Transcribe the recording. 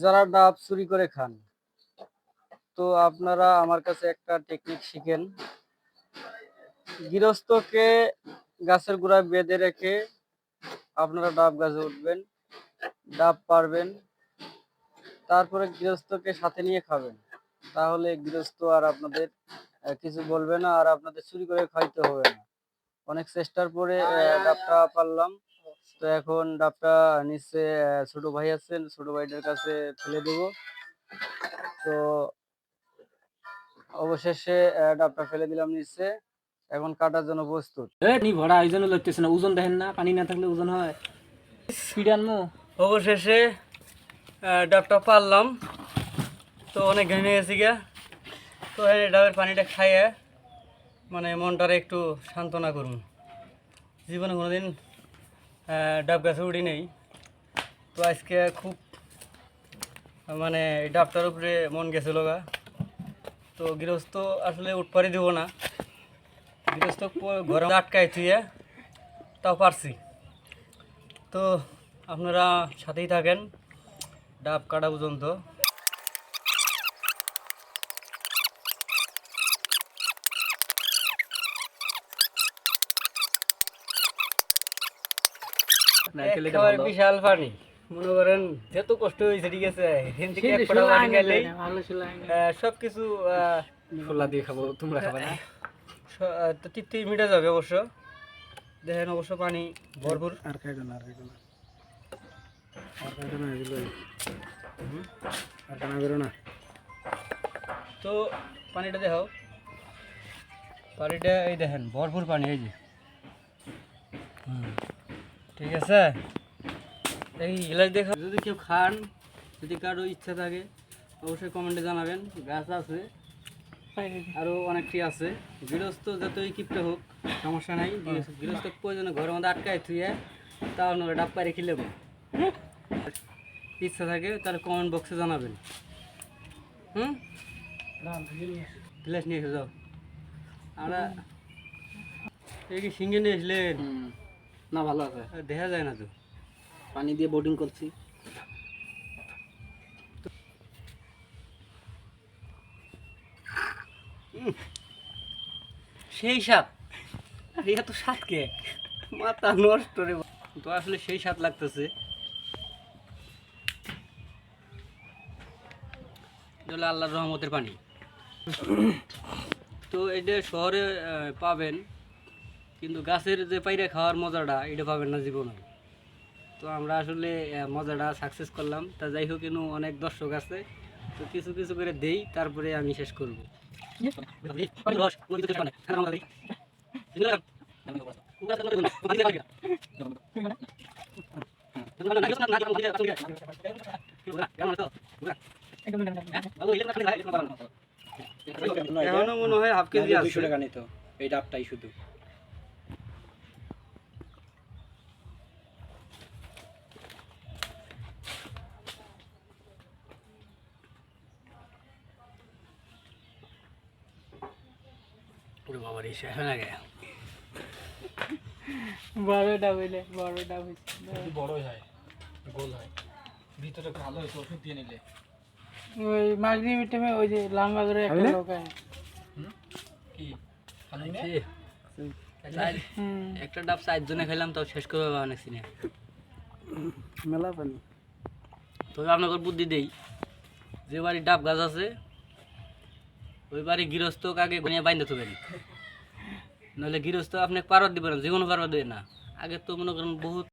যারা ডাব চুরি করে খান, তো আপনারা আমার কাছে একটা টেকনিক শিখেন। গৃহস্থকে গাছের গোড়ায় বেঁধে রেখে আপনারা ডাব গাছে উঠবেন, ডাব পারবেন তারপরে গৃহস্থকে সাথে নিয়ে খাবেন। তাহলে গৃহস্থ আর আপনাদের কিছু বলবে না, আর আপনাদের চুরি করে খাইতে হবে না। অনেক চেষ্টার পরে ডাবটা পারলাম তো এখন ডাবটা নিচে ছোট ভাই আছেন ছোট ভাইটার কাছে ফেলে দেব। তো অবশেষে ডাবটা ফেলে দিলাম নিচে। এখন কাটার জন্য প্রস্তুত। নি ভরা ওজন লাগতেছে না ওজন দেখেন না পানি না থাকলে ওজন হয়। স্পিড অবশেষে আহ, ডাবটা পারলাম। তো অনেক ঘেমে গেছি গা। তো এই ডাবের পানিটা খাইয়ে মানে মনটারে একটু সান্ত্বনা করুন। জীবনে কোনোদিন ডাব গাছে উঠি নেই। তো আজকে খুব মানে ডাবটার উপরে মন গেছিল গা। তো গৃহস্থ আসলে উঠপারি দেবো না। গৃহস্থ ঘরে আটকায় থুয়ে তাও পারছি। তো আপনারা সাথেই থাকেন, ডাব কাটা পর্যন্ত নারকেল এটা একেবারে ভালো। বিশাল পানি। মনে করেন যত কষ্ট হয়েছে ঠিক আছে? এখান থেকে এক ফোঁটা পানি সব কিছু খোলা দিয়ে খাব তোমরা খাবে না? তো তৃপ্তি মিটে যাবে অবশ্য। দেখেন অবশ্য পানি ভরপুর। আর খাইতো না আর খাইতো না। আর খাইতো না এগুলো। আর টানা বেরো না। তো পানিটা দেখো পানিটা এই দেখেন ভরপুর পানি এই যে। হুম, ঠিক আছে? এই গিলাস দেখা যদি কেউ খান, যদি কারও ইচ্ছা থাকে, অবশ্যই কমেন্টে জানাবেন। গাছ আছে আরও অনেকটি আছে। গৃহস্থ যতই কিপটে হোক, সমস্যা নাই। গৃহস্থ- প্রয়োজনে ঘরের মধ্যে আটকায় থুয়ে তাও আপনারা ডাব পারে খেলে ইচ্ছা থাকে, তাহলে কমেন্ট বক্সে জানাবেন। হুম? গ্লাস নিয়ে এসে, যাও। আমরা এই কি সিঙ্গে নিয়ে এসলেন? না ভালো আছে। দেখা যায় না তো। পানি দিয়ে বোটিং করছি। সেই স্বাদ আর এটা তো স্বাদ কে? মাথা নষ্ট রে তো আসলে সেই স্বাদ লাগতেছে। আল্লাহর রহমতের পানি। তো এটা শহরে পাবেন কিন্তু গাছের যে পাইরে খাওয়ার মজাটা এটা পাবেন না জীবনে। তো আমরা আসলে মজাটা সাকসেস করলাম। তা যাই হোক কিন্তু অনেক দর্শক আছে। তো কিছু কিছু করে দেই তারপরে আমি শেষ করব। এখনও মনে হয় হাফ কেজি আছে। দুশো টাকা নিত। এই ডাবটাই শুধু। ওরে বাবা রে লাগে বারোটা বলে বারোটা বড়ই হয় গোল হয় ভিতরে ওষুধ দিয়ে নিলে। ওই টাইমে ওই যে লম্বা করে একটা লোক আয় কি? একটা ডাব চার জনে খেলাম তাও শেষ করে অনেক সিনে। মেলা পানি। তবে আপনাকে বুদ্ধি দেই যে বাড়ি ডাব গাছ আছে ওই বাড়ি গৃহস্থ আগে গুনিয়া বাইন্ধে থাকবেন নাহলে গৃহস্থ আপনি পারত দিবেন না কোনো পারত দেবে না। আগে তো মনে করেন বহুত